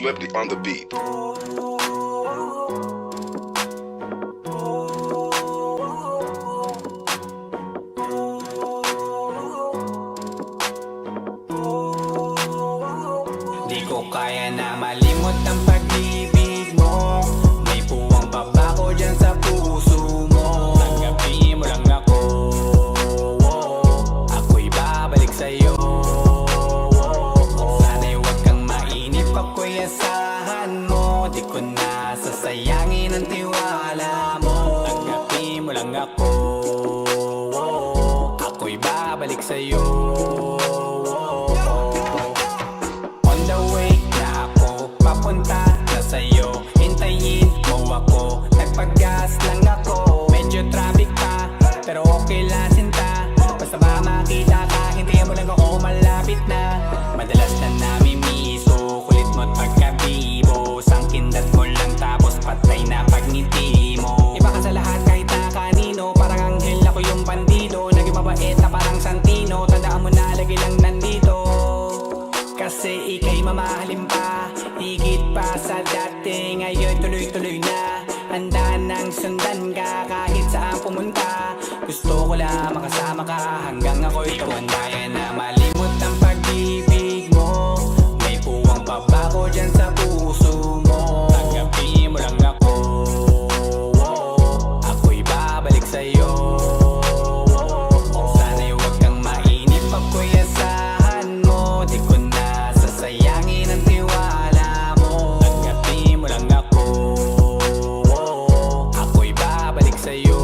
Swifty on the beat. Di ko kaya na malimot sasayangin ang tiwala mo. Tanggapin mo lang ako. Ako'y babalik sa'yo kasi ikay mamahalin pa. Higit pa sa dati Ngayon tuloy-tuloy na. Handa nang sundan ka Kahit saan pumunta. Gusto ko lang makasama ka Hanggang ako'y tumanda. Yan na malimot ang pag-ibig sa'yo.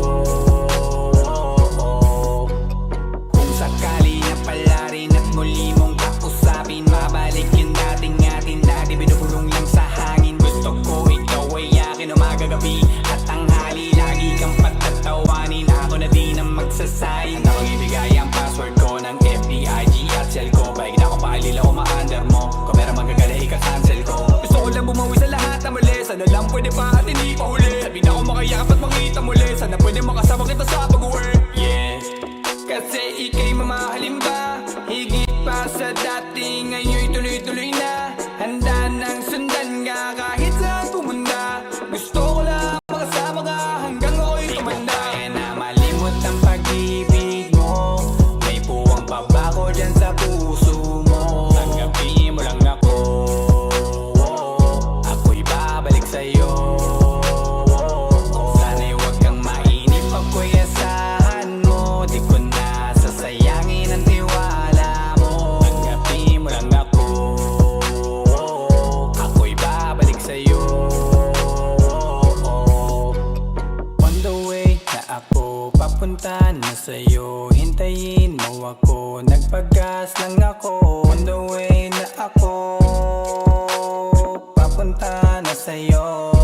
Kung sakali na pala rin at muli mong kausapin Mabalik yung dating atin. Dati binubulong lang sa hangin. Gusto ko ikaw ay akin umaga gabi At tanghali lagi kang patatawanin Ako na din ang magsasayin Ako ibigay ang password ko ng FBIG at cell ko. Paig na ako paalila o ma-under mo. Kung meron magagala ika-cancel ko. Gusto ko lang bumawi sa lahat na mali. Sana lang pwede pa at hindi pa huli makasama kita sa pag-uwi Yeah. Kasi ikay mamahalin ba? Higit pa sa dati Ngayon'y tuloy-tuloy na. Handa nang sundan ka Kahit saan pumunta Gusto ko lang makasama ka Hanggang ako'y tumanda. Kaya na malimot ang pag-ibig sa'yo Hintayin mo ako. Nagpagas lang ako On the way na ako. Papunta na sa'yo